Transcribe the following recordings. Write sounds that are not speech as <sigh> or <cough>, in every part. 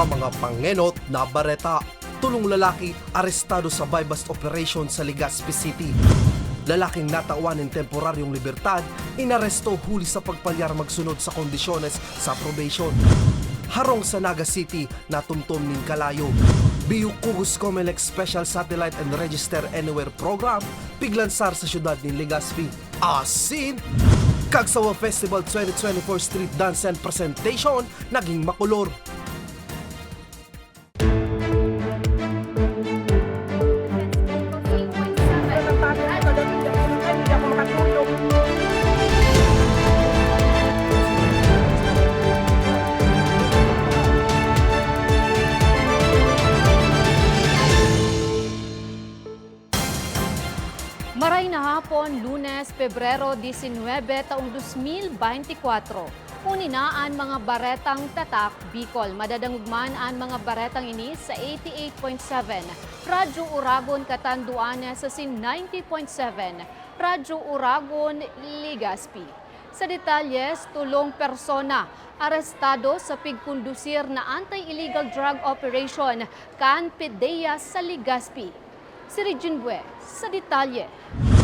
Sa mga pangenot na bareta, tulong lalaki arestado sa bypass operation sa Legazpi City. Lalaking natawan ng temporaryong libertad, inaresto huli sa pagpalyar magsunod sa kondisyones sa probation. Harong sa Naga City na tumtum ning kalayo. Biyukugos Comelec Special Satellite and Register Anywhere Program, piglansar sa syudad ni Legazpi. Asin! Kagsawa Festival 2024 Street Dance and Presentation naging makulor. Hapon, lunes, Pebrero 19, taong 2024. Uninaan mga baretang tatak, Bicol. Madadangugman ang mga baretang ini sa 88.7. Radyo Uragon, Katanduanes sa sin 90.7. Radyo Uragon, Ligaspi. Sa detalyes, tulong persona arestado sa pigkondusir na anti-illegal drug operation kan PDEA sa Ligaspi. Si Regine Bue, sa detalye.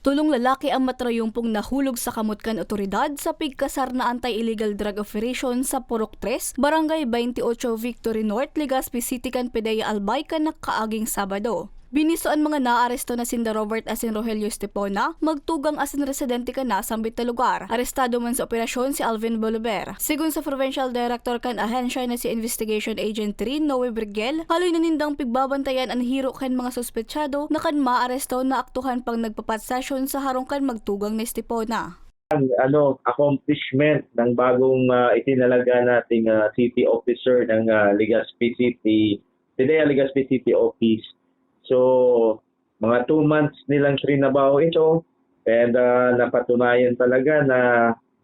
Tulong lalaki ang matrayumpong nahulog sa kamutkan otoridad sa pigkasar na anti-illegal drug operation sa Purok 3, Barangay 28 Victory North, Legazpi City, Canpedaya, Albay, na kaaging Sabado. Biniso ang mga naaresto na sinda Robert Asin Rogelio Estepona, magtugang asin residente ka na sa ambit na lugar. Arestado man sa operasyon si Alvin Boliver. Sigun sa Provincial Director kan ahensya na si Investigation Agent 3, Noe Brigel, haloy nanindang pigbabantayan ang hiro kan mga suspetsyado na kan maaresto na aktuhan pang nagpapat session sa harong kan magtugang ni Estepona. ano accomplishment ng bagong uh, itinalaga nating uh, city officer ng uh, Legazpi City, Pidea Legazpi City Office. So, mga two months nilang trinabaho ito and uh, napatunayan talaga na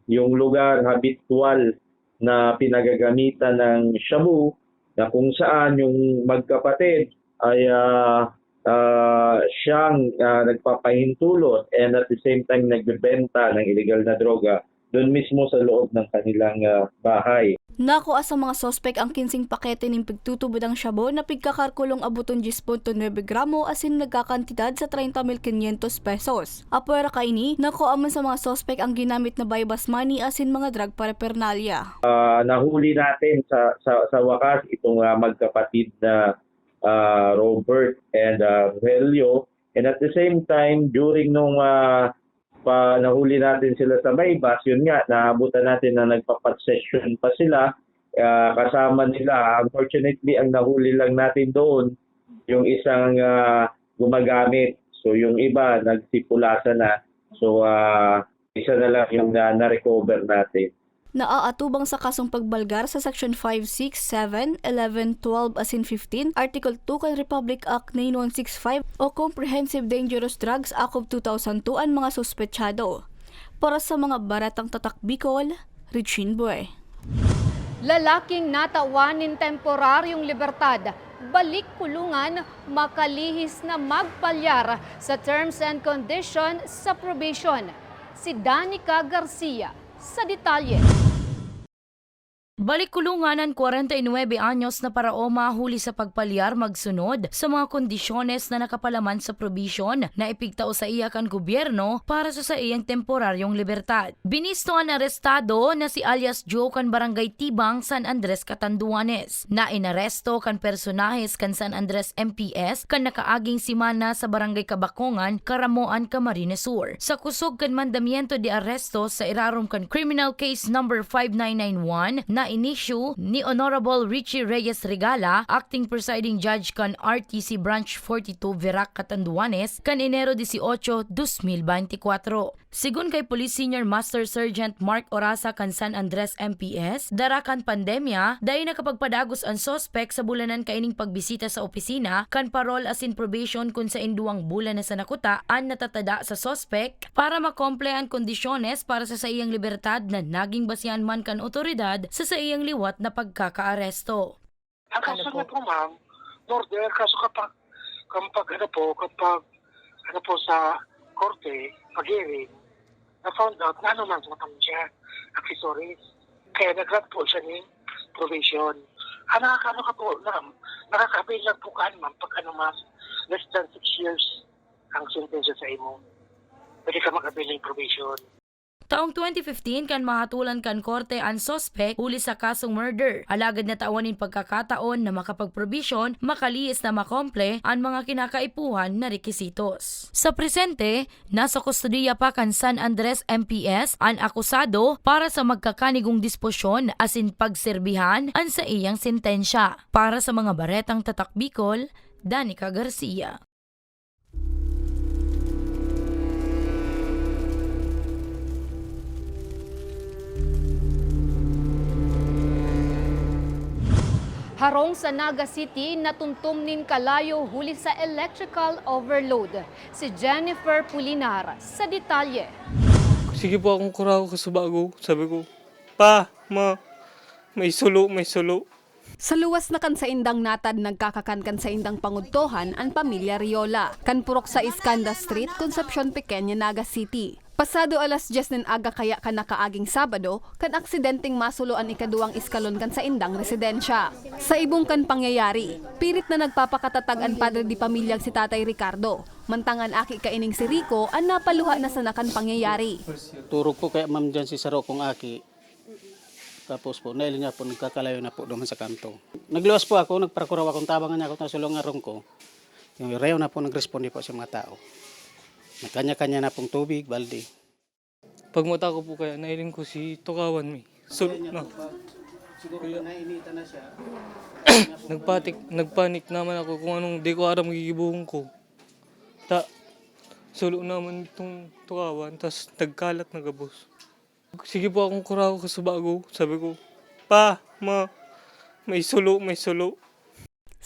yung lugar habitual na pinagagamitan ng shabu na kung saan yung magkapatid ay uh, uh, siyang uh, nagpapahintulot and at the same time nagbebenta ng illegal na droga doon mismo sa loob ng kanilang uh, bahay. Nakuha sa mga sospek ang kinsing pakete ng pigtutubod ang syabo na pigkakarkulong abuton 10.9 gramo asin nagkakantidad sa 30,500 pesos. Apuera kaini, nakuha man sa mga sospek ang ginamit na bypass money asin mga drug paraphernalia. Uh, nahuli natin sa, sa, sa wakas itong uh, magkapatid na uh, Robert and uh, Helio and at the same time during nung uh, pa nahuli natin sila sa Maybas, yun nga, naabutan natin na nagpapat session pa sila, uh, kasama nila. Unfortunately, ang nahuli lang natin doon, yung isang uh, gumagamit. So yung iba, nagsipulasa na. So uh, isa na lang yung na, na-recover natin. Naaatubang sa kasong pagbalgar sa Section 5, 6, 7, 11, 12 asin 15, Article 2 kan Republic Act 9165 o Comprehensive Dangerous Drugs Act of 2002 ang mga suspetsyado. Para sa mga baratang tatak Bicol, Regine Boy. Lalaking natawanin temporaryong libertad, balik kulungan, makalihis na magpalyar sa terms and condition sa probation. Si Danica Garcia sa detalye. Balik kulungan ng 49 anyos na parao mahuli sa pagpalyar magsunod sa mga kondisyones na nakapalaman sa probisyon na ipigtao sa iya kan gobyerno para sa sa iyang temporaryong libertad. Binisto ang arestado na si alias Joe kan Barangay Tibang, San Andres, Catanduanes na inaresto kan personahes kan San Andres MPS kan nakaaging simana sa Barangay Kabakongan, Karamoan, Camarines Sur. Sa kusog kan mandamiento de arresto sa irarom kan criminal case number 5991 na inisyu ni Honorable Richie Reyes Regala, Acting Presiding Judge kan RTC Branch 42 Verac Catanduanes, kan Enero 18, 2024. Sigun kay Police Senior Master Sergeant Mark Orasa kan San Andres MPS, darakan pandemya, dahil nakapagpadagos ang sospek sa bulanan kaining pagbisita sa opisina, kan parol asin probation kun sa induang bulan na sa nakuta, an natatada sa sospek para makomple ang kondisyones para sa sa iyang libertad na naging basihan man kan otoridad sa sa iyang liwat na pagkakaaresto. Ang kaso niya po, ma'am, murder, kaso kapag, kapag ano po, kapag, ano po sa korte, pag-hearing, na found out na ano man tumatang siya, accessories. Kaya nag-grant po siya ng probation. Ah, nakakaano ka po, ma'am. Nakaka-avail lang po ka, ma'am, pag ano, ma'am, less than 6 years ang sentensya sa imo. Pwede ka mag-avail ng probation. Taong 2015 kan mahatulan kan korte ang sospek huli sa kasong murder. Alagad na tawanin pagkakataon na makapag-provision, makaliis na makomple ang mga kinakaipuhan na rekisitos. Sa presente, nasa kustudiya pa kan San Andres MPS ang akusado para sa magkakanigong disposyon asin pagserbihan ang sa iyang sentensya. Para sa mga baretang tatak Bicol, Danica Garcia. Harong sa Naga City, natuntum nin kalayo huli sa electrical overload. Si Jennifer Pulinar sa detalye. Sige po akong kurao ko sa bago. Sabi ko, Pa, ma, may sulo, may sulo. Sa luwas na kan sa indang natad nagkakakankan sa indang pangudtohan ang pamilya Riola. Kanpurok sa Iskanda Street, Concepcion Pequeña, Naga City. Pasado alas 10 nin aga kaya kan nakaaging Sabado, kan aksidenteng masulo ang ikaduang iskalon kan sa indang residensya. Sa ibong kan pangyayari, pirit na nagpapakatatag ang padre di pamilyang si Tatay Ricardo. Mantangan aki kaining si Rico ang napaluha na sa nakan pangyayari. Turog po kaya ma'am dyan si Saro kong aki. Tapos po, nailin niya po, nagkakalayo na po doon sa kanto. Nagluwas po ako, nagparakuraw akong tabangan niya ako na sulong arong ko. Yung reyo na po nagresponde po sa mga tao. Nagkanya-kanya na pong tubig, balde. Pag mata ko po kaya, nailing ko si Tukawan mi. Sulo na. Siguro nainita na siya. <coughs> Nagpatik, nagpanik naman ako kung anong di ko aram gigibuhong ko. Ta, sulo naman itong Tukawan, tas nagkalat na gabos. Sige po akong kurao ko sa bago. Sabi ko, Pa, ma, may sulo, may sulo.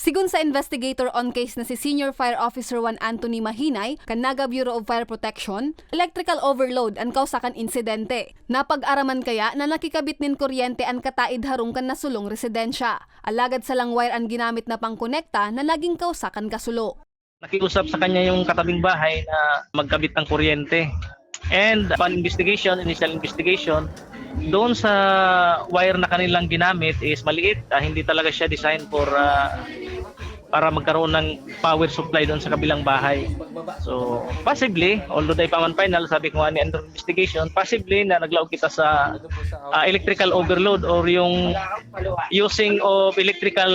Sigun sa investigator on case na si Senior Fire Officer 1 Anthony Mahinay, kan Naga Bureau of Fire Protection, electrical overload ang kausakan insidente. Napag-araman kaya na nakikabit nin kuryente ang kataid harong kan nasulong residensya. Alagad sa lang wire ang ginamit na pangkonekta na naging kausakan kasulo. nakiusap sa kanya yung katabing bahay na magkabit ng kuryente. And upon investigation, initial investigation, doon sa wire na kanilang ginamit is maliit. Ah, hindi talaga siya design for ah, para magkaroon ng power supply doon sa kabilang bahay. So, possibly, although di pa man final, sabi ko nga ni under investigation, possibly na naglaog kita sa ah, electrical overload or yung using of electrical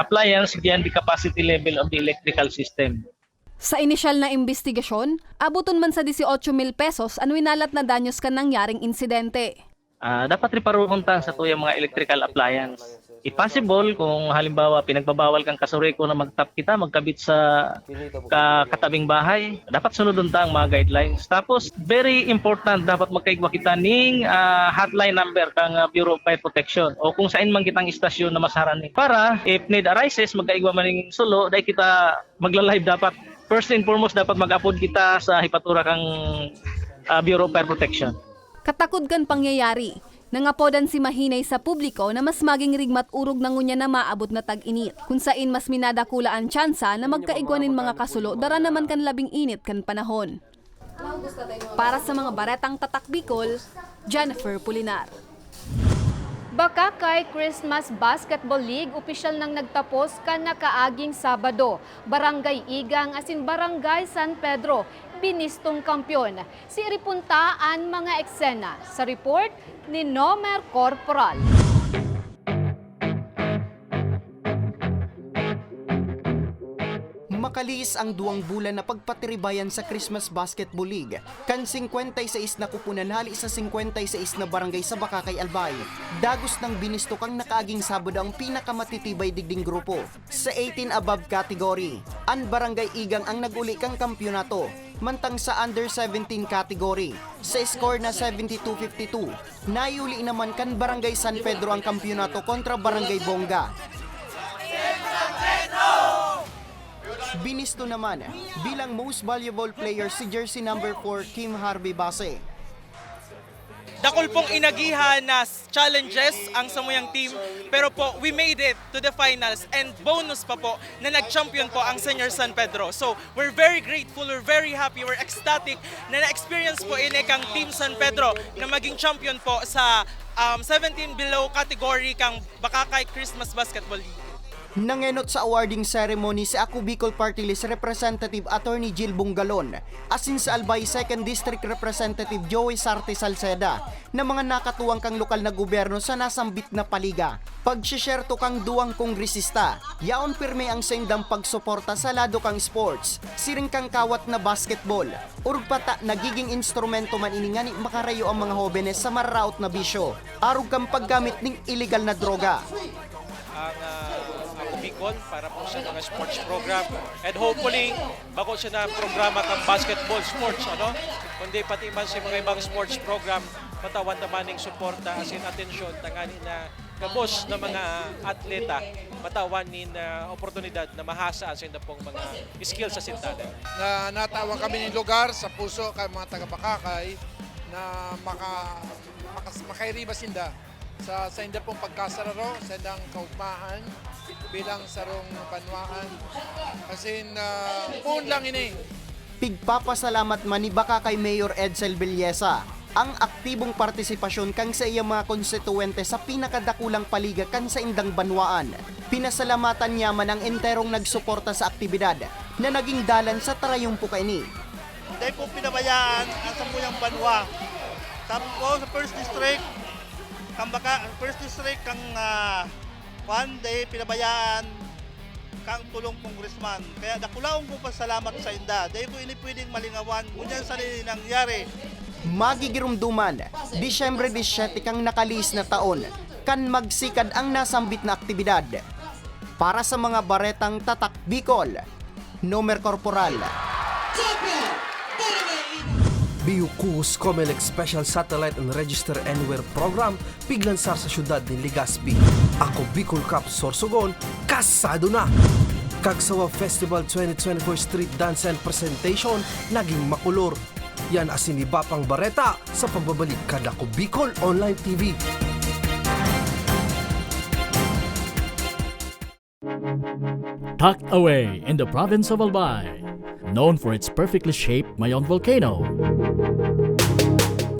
appliance beyond the capacity level of the electrical system. Sa inisyal na investigasyon, abuton man sa 18 mil pesos ang winalat na danyos kan nangyaring insidente. Ah, dapat riparuhuntan sa tuyang mga electrical appliance. If possible, kung halimbawa pinagbabawal kang kasureko na magtap kita, magkabit sa ka katabing bahay, dapat sunodon ta ang mga guidelines. Tapos, very important, dapat magkaigwa kita ning ah, hotline number kang ah, Bureau of Fire Protection o kung saan man kitang istasyon na masaran ni. Para, if need arises, magkaigwa man ning sulo, dahil kita magla-live dapat. First and foremost, dapat mag-upload kita sa hipatura kang ah, Bureau of Fire Protection. Katakod kan pangyayari. Nangapodan si Mahinay sa publiko na mas maging rigmat urog na ngunya na maabot na tag-init. Kung sain mas minadakula ang tsansa na magkaigwanin mga kasulo, dara naman kan labing init kan panahon. Para sa mga baretang tatak Bicol, Jennifer Pulinar. Bakakay Christmas Basketball League opisyal nang nagtapos ka nakaaging Sabado. Barangay Igang asin Barangay San Pedro, binistong kampyon. Si Ripuntaan mga eksena. Sa report ni Nomer Corporal. Makaliis ang duwang bulan na pagpatiribayan sa Christmas Basketball League. Kan 56 na kupunan hali sa 56 na barangay sa Bakakay Albay. Dagos ng binisto kang nakaaging Sabado ang pinakamatitibay digding grupo. Sa 18 above category, ang Barangay Igang ang naguli kang kampyonato. Mantang sa under 17 category, sa score na 72-52, nayuli naman kan Barangay San Pedro ang kampyonato kontra Barangay Bongga. Binisto naman bilang most valuable player si jersey number 4 Kim Harvey Base. dakol pong inagihan na challenges ang Samuyang team. Pero po, we made it to the finals and bonus pa po na nag-champion po ang Senior San Pedro. So, we're very grateful, we're very happy, we're ecstatic na na-experience po ini kang Team San Pedro na maging champion po sa um, 17 below category kang Bakakay Christmas Basketball League. Nangenot sa awarding ceremony si Ako Bicol Party List Representative Attorney Jill Bungalon, asin sa Albay 2nd District Representative Joey Sarte Salceda, na mga nakatuwang kang lokal na gobyerno sa nasambit na paliga. Pagshishare to kang duwang kongresista, yaon pirme ang sendang pagsuporta sa lado kang sports, siring kang kawat na basketball, urpata nagiging instrumento man iningani makarayo ang mga hobenes sa marraot na bisyo, arog kang paggamit ng illegal na droga. ang uh, Bicol para po sa mga sports program. And hopefully bako siya na programa kang basketball sports ano? Kundi pati man sa mga ibang sports program matawan naman ng suporta as in atensyon tangani na kabos ng mga atleta matawan nin uh, oportunidad na mahasa sa pong mga skills sa sintanan. na natawag kami ng lugar sa puso kay mga taga-Bakakay na maka, makas, makairiba sinda sa sa inda pong pagkasararo, sa indang kaugmahan bilang sarong banwaan. Kasi na puun lang ini. Pigpapasalamat man ni baka kay Mayor Edsel Villesa ang aktibong partisipasyon kang sa iyang mga konstituente sa pinakadakulang paliga kan sa indang banwaan. Pinasalamatan niya man ang enterong nagsuporta sa aktibidad na naging dalan sa tarayong pukaini. Hindi po pinabayaan ang sampuyang banwa. Tapos sa first district, kang baka, first district kang uh, one day pinabayaan kang tulong congressman. Kaya dakulaong po pasalamat sa inda. Dahil ko ini pwedeng malingawan. Ngunyan sa nangyari. Magigirumduman, Disyembre 17 kang nakalis na taon, kan magsikad ang nasambit na aktibidad. Para sa mga baretang tatak Bicol, Nomer Corporal, BUCUS COMELEC Special Satellite and Register Anywhere Program piglansar sa syudad ni Legazpi. Ako Bicol Cup Sorsogon, kasado na! Kagsawa Festival 2024 Street Dance and Presentation naging makulor. Yan asiniba pang bareta sa pagbabalik kada ko Bicol Online TV. tucked away in the province of Albay, known for its perfectly shaped Mayon volcano.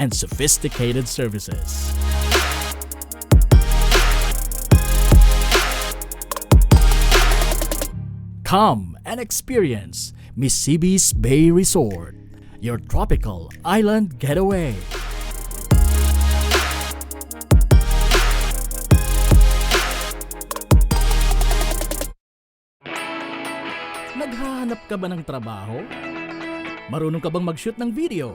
and sophisticated services. Come and experience Mississippi's Bay Resort, your tropical island getaway. Naghahanap ka ba ng trabaho? Marunong ka bang mag-shoot ng video?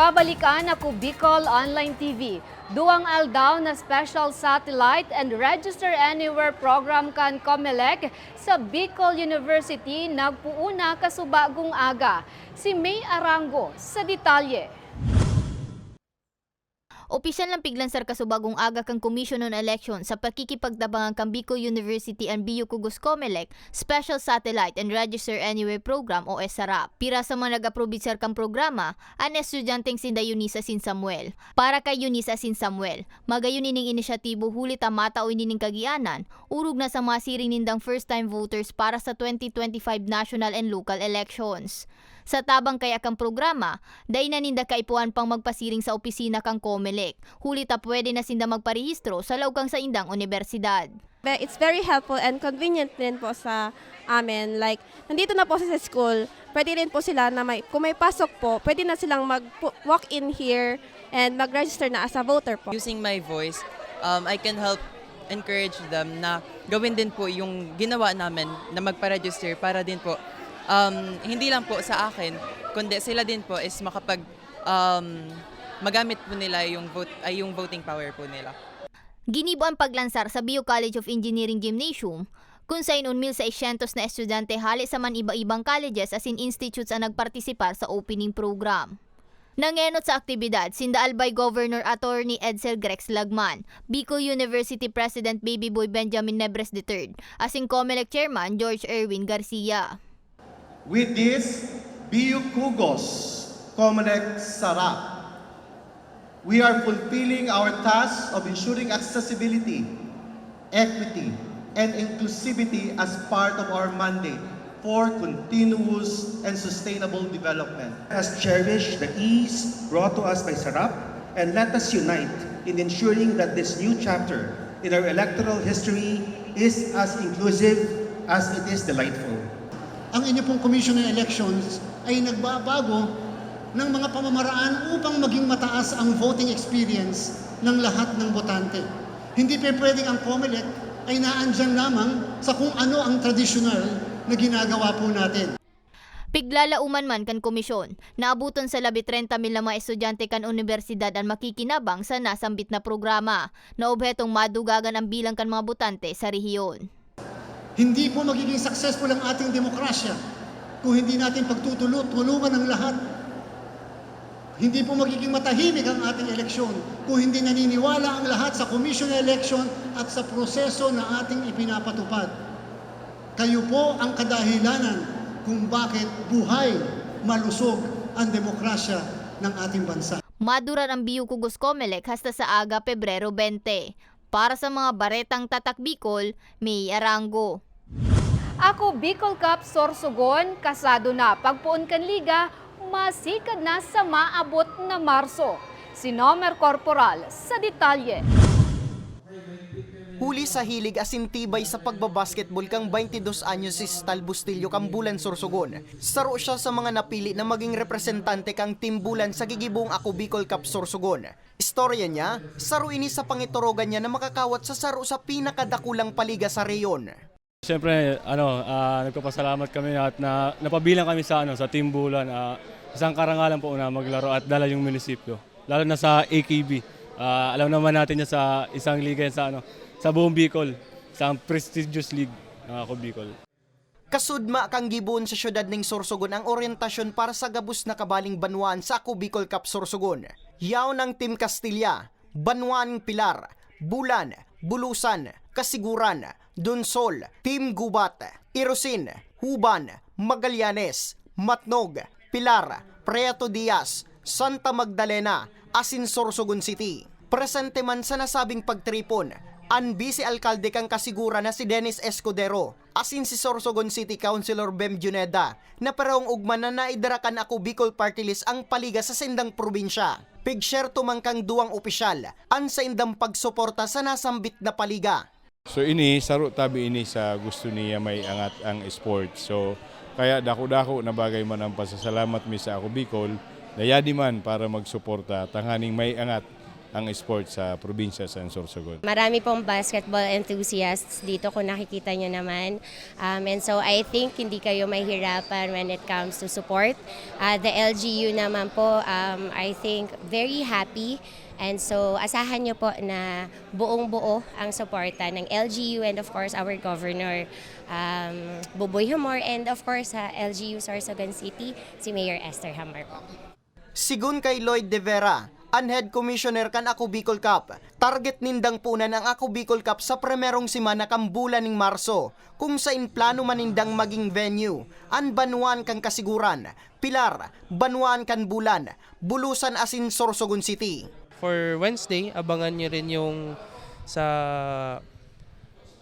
Nagbabalikan ako Bicol Online TV. Duwang aldaw na special satellite and register anywhere program kan COMELEC sa Bicol University nagpuuna kasubagong aga. Si May Arango sa detalye. Opisyal ng piglansar kasubagong aga kang Commission on Election sa pakikipagtabangan kang Bicol University and BU Cugos Comelec Special Satellite and Register Anywhere Program o SRAP. Pira sa mga nag-aprobitsar kang programa, an estudyanteng sinda Eunice Sin Samuel. Para kay Eunice Sin Samuel, magayon ining inisyatibo huli tamata o inining kagianan, urog na sa mga siring nindang first-time voters para sa 2025 national and local elections. Sa tabang kaya kang programa, day na ninda kaipuan pang magpasiring sa opisina kang Comelec. Huli ta pwede na sinda magparehistro sa lawgang sa indang universidad. It's very helpful and convenient din po sa amin. Like, nandito na po sa school, pwede rin po sila na may, kung may pasok po, pwede na silang mag-walk in here and mag-register na as a voter po. Using my voice, um, I can help encourage them na gawin din po yung ginawa namin na magpa-register para din po um, hindi lang po sa akin, kundi sila din po is makapag um, magamit po nila yung vote ay yung voting power po nila. Ginibo ang paglansar sa Bio College of Engineering Gymnasium kung sa inon 1,600 na estudyante hali sa man iba-ibang colleges as in institutes ang nagpartisipar sa opening program. Nangenot sa aktibidad, sinda Albay Governor Attorney Edsel Grex Lagman, Bicol University President Baby Boy Benjamin Nebres III, asing COMELEC Chairman George Erwin Garcia. With this, BU Kugos, Comelec Sarap, we are fulfilling our task of ensuring accessibility, equity, and inclusivity as part of our mandate for continuous and sustainable development. Has cherished the ease brought to us by Sarap and let us unite in ensuring that this new chapter in our electoral history is as inclusive as it is delightful. Ang inyo pong Commission on Elections ay nagbabago ng mga pamamaraan upang maging mataas ang voting experience ng lahat ng botante. Hindi pa pwedeng ang COMELEC ay naandyan lamang sa kung ano ang tradisyonal na ginagawa po natin. Piglalauman man kan komisyon, naabuton sa labi 30 mil na mga estudyante kan universidad ang makikinabang sa nasambit na programa na obhetong madugagan ang bilang kan mga botante sa rehiyon. Hindi po magiging successful ang ating demokrasya kung hindi natin pagtutulungan ng lahat. Hindi po magiging matahimik ang ating eleksyon kung hindi naniniwala ang lahat sa Commission on Election at sa proseso na ating ipinapatupad. Kayo po ang kadahilanan kung bakit buhay, malusog ang demokrasya ng ating bansa. Maduran ang Biu Kugos Comelec hasta sa aga Pebrero 20. Para sa mga baretang tatak Bicol, May Arango. Ako Bicol Cup Sorsogon, kasado na pagpuon kan liga, masikad na sa maabot na Marso. Si Nomer Corporal sa detalye. Huli sa hilig asintibay sa pagbabasketball kang 22 anyos si Stal Bustillo kang Bulan Sorsogon. Saro siya sa mga napili na maging representante kang Team Bulan sa gigibong Ako Bicol Cup Sorsogon. Istorya niya, saro ini sa pangitorogan niya na makakawat sa saro sa pinakadakulang paliga sa reyon. Siyempre, ano, ah, nagpapasalamat kami at na napabilang kami sa ano sa Team Bulan. ah, isang karangalan po na maglaro at dala yung munisipyo. Lalo na sa AKB. Ah, alam naman natin yan sa isang liga yan sa ano sa buong Bicol, isang prestigious league ng ako Bicol. Kasudma kang gibon sa syudad ning Sorsogon ang orientasyon para sa gabus na kabaling banwaan sa Ako Bicol Cup Sorsogon. Yaw ng Team Castilla, Banwaan Pilar, Bulan, Bulusan, Kasiguran, Dunsol, Team Gubat, Irosin, Huban, Magallanes, Matnog, Pilar, Preto Diaz, Santa Magdalena, Asin Sorsogon City. Presente man sa nasabing pagtripon, Anbi si alkalde kang kasigura na si Dennis Escudero, asin si Sorsogon City Councilor Bem Juneda, na parehong ugman na naidarakan ako Bicol Party List ang paliga sa sindang probinsya. Pigshare tumangkang duwang opisyal, an sa indang pagsuporta sa nasambit na paliga. So ini saro tabi ini sa gusto niya may angat ang sport. So kaya dako-dako na bagay man ang pasasalamat mi sa ako Bicol, dayadi man para magsuporta tanghaning may angat ang sport sa probinsya sa Sorsogon. Marami pong basketball enthusiasts dito kung nakikita nyo naman. Um, and so I think hindi kayo mahirapan when it comes to support. Uh, the LGU naman po, um, I think very happy. And so asahan nyo po na buong buo ang suporta ng LGU and of course our governor um, Buboy Hamor and of course sa LGU Sorsogon City, si Mayor Esther Hamor po. Sigun kay Lloyd De Vera, ang head commissioner kan Ako Bicol Cup, target nindang punan ang Ako Bicol Cup sa primerong simana kang bulan ning Marso, kung sa plano manindang maging venue, an banuan kang kasiguran, pilar, banuan kan bulan, bulusan asin Sorsogon City. For Wednesday, abangan nyo rin yung sa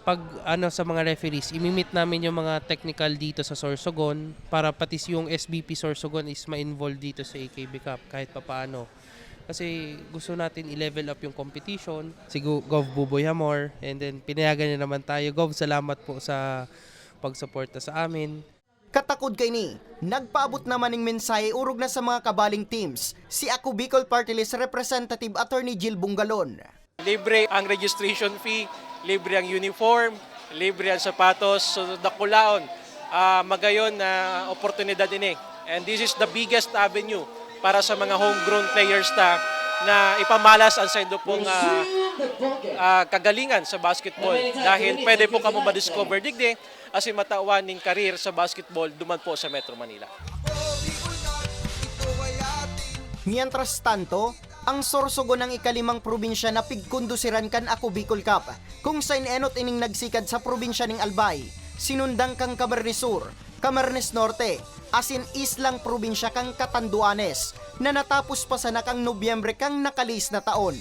pag ano sa mga referees, imimit namin yung mga technical dito sa Sorsogon para pati yung SBP Sorsogon is ma-involve dito sa AKB Cup kahit papaano. Kasi gusto natin i-level up yung competition. Si Gov Buboy Hamor and then pinayagan niya naman tayo. Gov, salamat po sa pagsuporta sa amin. Katakod kay ni, nagpaabot naman ng mensahe urog na sa mga kabaling teams, si Ako Bicol Party List Representative Attorney Jill Bungalon. Libre ang registration fee, libre ang uniform, libre ang sapatos, so dakulaon. Ah, magayon na oportunidad ini. And this is the biggest avenue para sa mga homegrown players ta na ipamalas ang sendo pong ah, ah, kagalingan sa basketball dahil pwede po kamo ma-discover digde asin matawan ning karir sa basketball duman po sa Metro Manila. Mientras tanto, ang Sorsogon ng ikalimang probinsya na pigkundusiran kan Ako Bicol Cup, kung sa enot ining nagsikad sa probinsya ning Albay, sinundang kang Sur, Camarines Norte, asin islang probinsya kang Catanduanes, na natapos pa sa nakang Nobyembre kang nakalis na taon.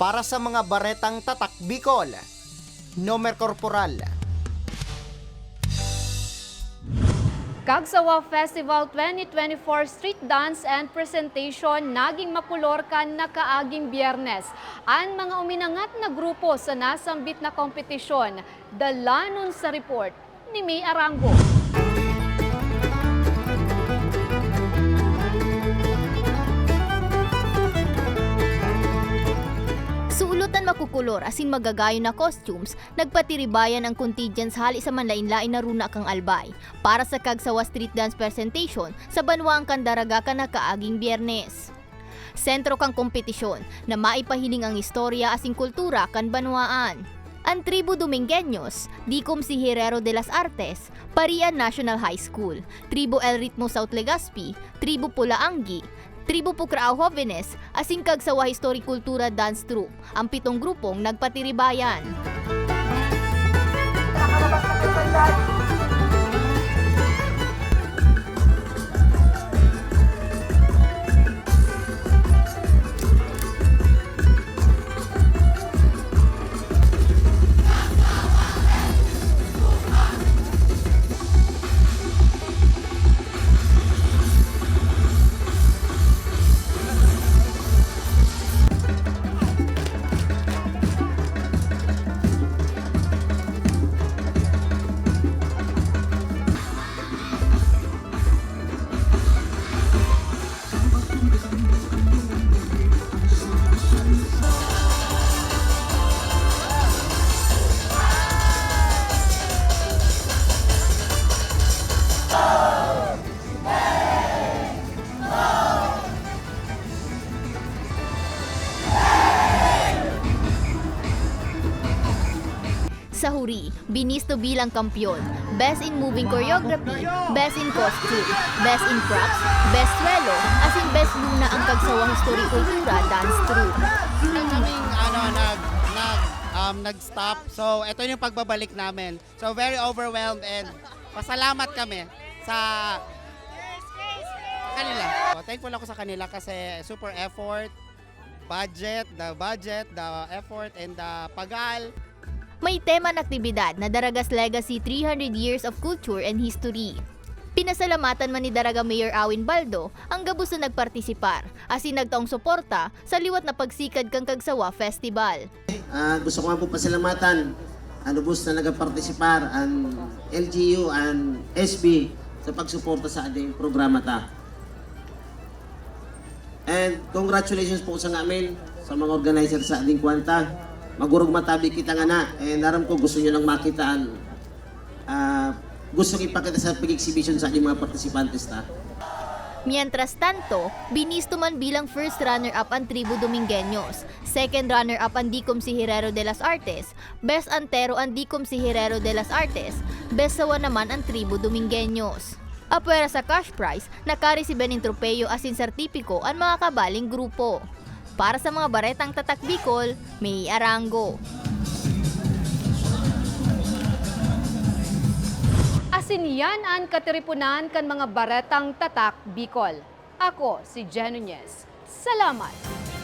Para sa mga baretang tatak Bicol, Nomer Corporal. Kagsawa Festival 2024 Street Dance and Presentation naging makulor kan nakaaging biyernes. Ang mga uminangat na grupo sa nasambit na kompetisyon, dalanon sa report ni May Arango. Makukulor asin magagayo na costumes, nagpatiribayan ang contingents hali sa manlain-lain na runa kang albay para sa Kagsawa Street Dance Presentation sa Banwaang Kandaraga ka nakaaging biyernes. Sentro kang kompetisyon na maipahiling ang istorya asing kultura kan Banwaan. Ang Tribu Domingueños, Dikom si Herrero de las Artes, Parian National High School, Tribu El Ritmo South Legazpi, Tribu Pulaanggi, Tribu Pukrao Jóvenes, asing Kagsawa History Kultura Dance Troupe, ang pitong grupong nagpatiribayan. Sa huri, binisto bilang kampyon, Best in Moving Choreography, Best in Costume, Best in Props, Best Swelo, as in Best Luna ang Kagsawa History Kultura Dance Troupe. na kaming ano nag nag um, nag-stop. So ito yung pagbabalik namin. So very overwhelmed and pasalamat kami sa kanila. So, thankful ako sa kanila kasi super effort, budget, the budget, the effort and the pagal. May tema na aktibidad na Daragas Legacy 300 Years of Culture and History. Pinasalamatan man ni Daraga Mayor Awin Baldo ang gabos na nagpartisipar, asin nagtaong suporta sa liwat na pagsikad kang Kagsawa Festival. Ah, gusto ko nga po pasalamatan ang lubos na nagapartisipar ang LGU and SB sa pagsuporta sa ating programa ta. And congratulations po sa ngamin sa mga organizer sa ading kwanta. Magurog matabi kita nga na, eh naram ko gusto nyo lang makitaan. Ah, gusto ipakita sa pag-exhibition sa ating mga partisipantes ta. Mientras tanto, binisto man bilang first runner-up ang Tribu Domingueños, second runner-up ang Dicom si Herrero de las Artes, best antero ang Dicom si Herrero de las Artes, best sawa naman ang Tribu Domingueños. Apwera sa cash prize, nakaresiben ng tropeyo asin sertipiko ang mga kabaling grupo. Para sa mga baretang tatak Bicol, may arango. Asin yan ang katiripunan kan mga baretang tatak Bicol. Ako si Jen Nunez. Salamat!